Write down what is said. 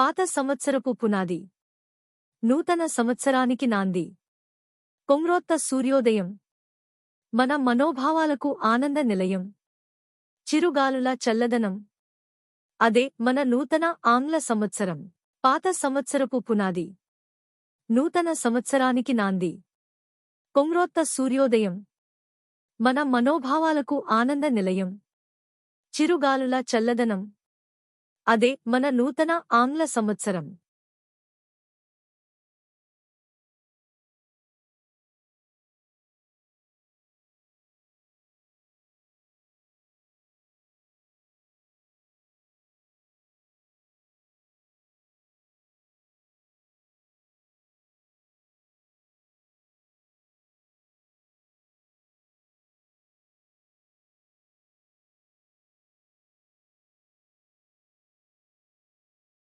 పాత సంవత్సరపు పునాది. నూతన సంవత్సరానికి నాంది. కొంగ్రోత్త సూర్యోదయం. మన మనోభావాలకు ఆనంద నిలయం. చిరుగాలుల చల్లదనం. అదే మన నూతన ఆంగ్ల సంవత్సరం. పాత సంవత్సరపు పునాది. నూతన సంవత్సరానికి నాంది. కొంగ్రోత్త సూర్యోదయం. మన మనోభావాలకు ఆనంద నిలయం. చిరుగాలుల చల్లదనం. అదే మన నూతన ఆంగ్ల సంవత్సరం.